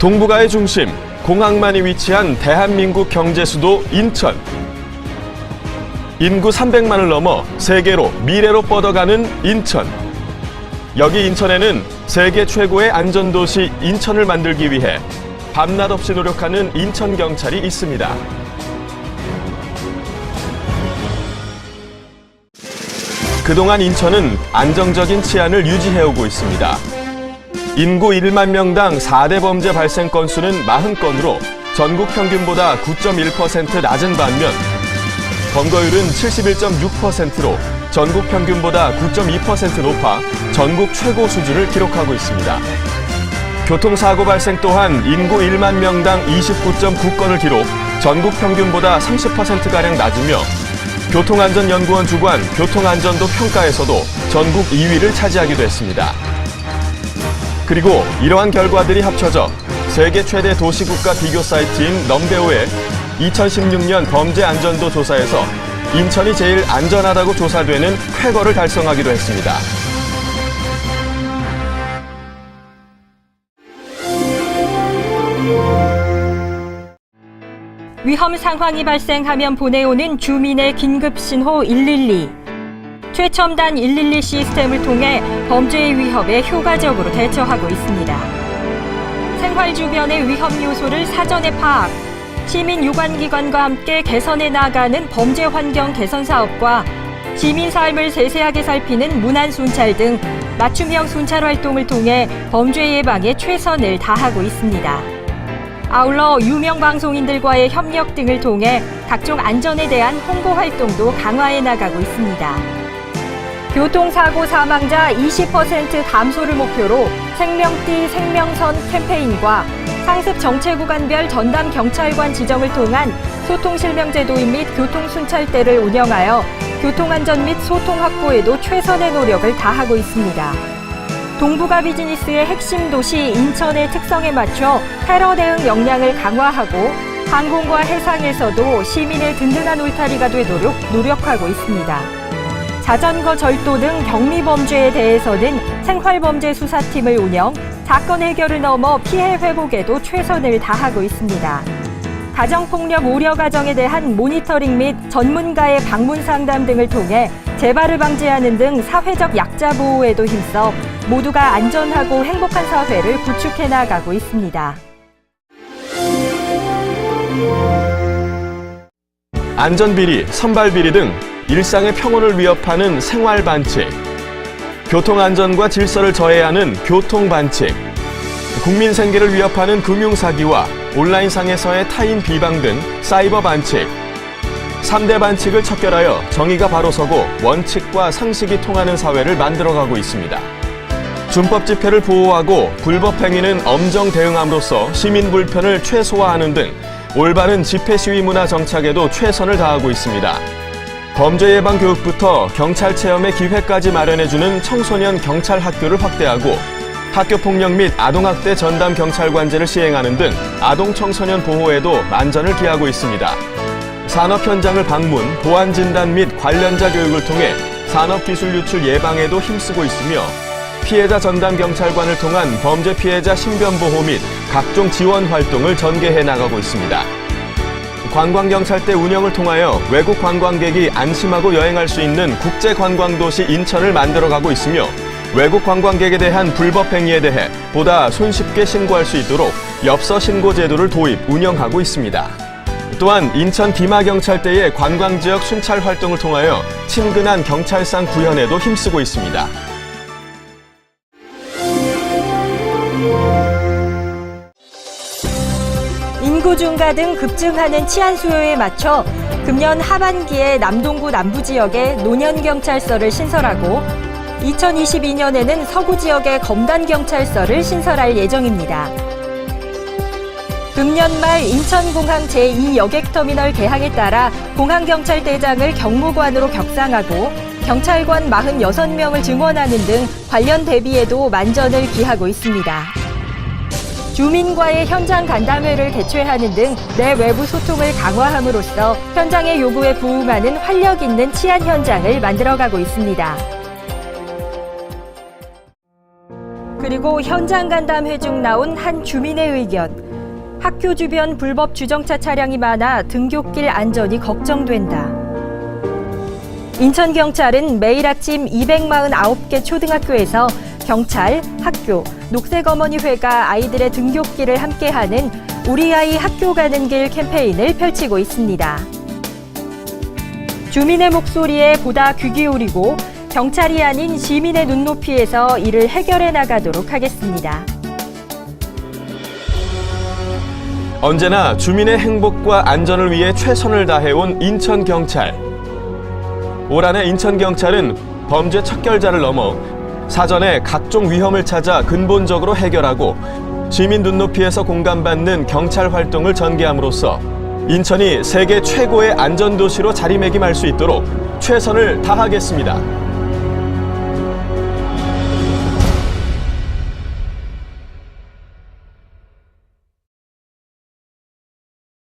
동북아의 중심, 공항만이 위치한 대한민국 경제 수도 인천. 인구 300만을 넘어 세계로 미래로 뻗어가는 인천. 여기 인천에는 세계 최고의 안전도시 인천을 만들기 위해 밤낮 없이 노력하는 인천 경찰이 있습니다. 그동안 인천은 안정적인 치안을 유지해오고 있습니다. 인구 1만 명당 4대 범죄 발생 건수는 40건으로 전국 평균보다 9.1% 낮은 반면 검거율은 71.6%로 전국 평균보다 9.2% 높아 전국 최고 수준을 기록하고 있습니다. 교통사고 발생 또한 인구 1만 명당 29.9건을 기록 전국 평균보다 30%가량 낮으며 교통안전연구원 주관 교통안전도 평가에서도 전국 2위를 차지하기도 했습니다. 그리고 이러한 결과들이 합쳐져 세계 최대 도시국가 비교 사이트인 넘베오의 2016년 범죄 안전도 조사에서 인천이 제일 안전하다고 조사되는 쾌거를 달성하기도 했습니다. 위험 상황이 발생하면 보내오는 주민의 긴급 신호 112. 최첨단 112 시스템을 통해 범죄의 위협에 효과적으로 대처하고 있습니다. 생활 주변의 위험 요소를 사전에 파악, 시민 유관 기관과 함께 개선해 나가는 범죄 환경 개선 사업과 시민 삶을 세세하게 살피는 문안 순찰 등 맞춤형 순찰 활동을 통해 범죄 예방에 최선을 다하고 있습니다. 아울러 유명 방송인들과의 협력 등을 통해 각종 안전에 대한 홍보 활동도 강화해 나가고 있습니다. 교통사고 사망자 20% 감소를 목표로 생명띠 생명선 캠페인과 상습 정체 구간별 전담 경찰관 지정을 통한 소통 실명 제도 및 교통 순찰대를 운영하여 교통안전 및 소통 확보에도 최선의 노력을 다하고 있습니다. 동북아 비즈니스의 핵심 도시 인천의 특성에 맞춰 테러 대응 역량을 강화하고 항공과 해상에서도 시민의 든든한 울타리가 되도록 노력하고 있습니다. 자전거 절도 등 경미 범죄에 대해서는 생활범죄 수사팀을 운영, 사건 해결을 넘어 피해 회복에도 최선을 다하고 있습니다. 가정폭력 우려 가정에 대한 모니터링 및 전문가의 방문 상담 등을 통해 재발을 방지하는 등 사회적 약자 보호에도 힘써 모두가 안전하고 행복한 사회를 구축해 나가고 있습니다. 안전비리, 선발비리 등 일상의 평온을 위협하는 생활 반칙, 교통 안전과 질서를 저해하는 교통 반칙, 국민 생계를 위협하는 금융 사기와 온라인상에서의 타인 비방 등 사이버 반칙, 3대 반칙을 척결하여 정의가 바로 서고 원칙과 상식이 통하는 사회를 만들어가고 있습니다. 준법 집회를 보호하고 불법 행위는 엄정 대응함으로써 시민 불편을 최소화하는 등 올바른 집회 시위 문화 정착에도 최선을 다하고 있습니다. 범죄 예방 교육부터 경찰 체험의 기회까지 마련해주는 청소년 경찰 학교를 확대하고 학교 폭력 및 아동학대 전담 경찰관제를 시행하는 등 아동 청소년 보호에도 만전을 기하고 있습니다. 산업 현장을 방문, 보안 진단 및 관련자 교육을 통해 산업 기술 유출 예방에도 힘쓰고 있으며 피해자 전담 경찰관을 통한 범죄 피해자 신변 보호 및 각종 지원 활동을 전개해 나가고 있습니다. 관광경찰대 운영을 통하여 외국 관광객이 안심하고 여행할 수 있는 국제관광도시 인천을 만들어가고 있으며 외국 관광객에 대한 불법 행위에 대해 보다 손쉽게 신고할 수 있도록 엽서 신고 제도를 도입, 운영하고 있습니다. 또한 인천 디마경찰대의 관광지역 순찰 활동을 통하여 친근한 경찰상 구현에도 힘쓰고 있습니다. 인구 증가 등 급증하는 치안 수요에 맞춰 금년 하반기에 남동구 남부 지역에 노년 경찰서를 신설하고 2022년에는 서구 지역에 검단 경찰서를 신설할 예정입니다. 금년 말 인천공항 제2여객터미널 개항에 따라 공항경찰대장을 경무관으로 격상하고 경찰관 46명을 증원하는 등 관련 대비에도 만전을 기하고 있습니다. 주민과의 현장 간담회를 개최하는 등 내외부 소통을 강화함으로써 현장의 요구에 부응하는 활력 있는 치안 현장을 만들어가고 있습니다. 그리고 현장 간담회 중 나온 한 주민의 의견. 학교 주변 불법 주정차 차량이 많아 등굣길 안전이 걱정된다. 인천경찰은 매일 아침 249개 초등학교에서 경찰, 학교, 녹색어머니회가 아이들의 등굣길을 함께하는 우리 아이 학교 가는 길 캠페인을 펼치고 있습니다. 주민의 목소리에 보다 귀 기울이고 경찰이 아닌 시민의 눈높이에서 이를 해결해 나가도록 하겠습니다. 언제나 주민의 행복과 안전을 위해 최선을 다해온 인천경찰. 올 한해 인천경찰은 범죄 척결자를 넘어 사전에 각종 위험을 찾아 근본적으로 해결하고 시민 눈높이에서 공감받는 경찰 활동을 전개함으로써 인천이 세계 최고의 안전도시로 자리매김할 수 있도록 최선을 다하겠습니다.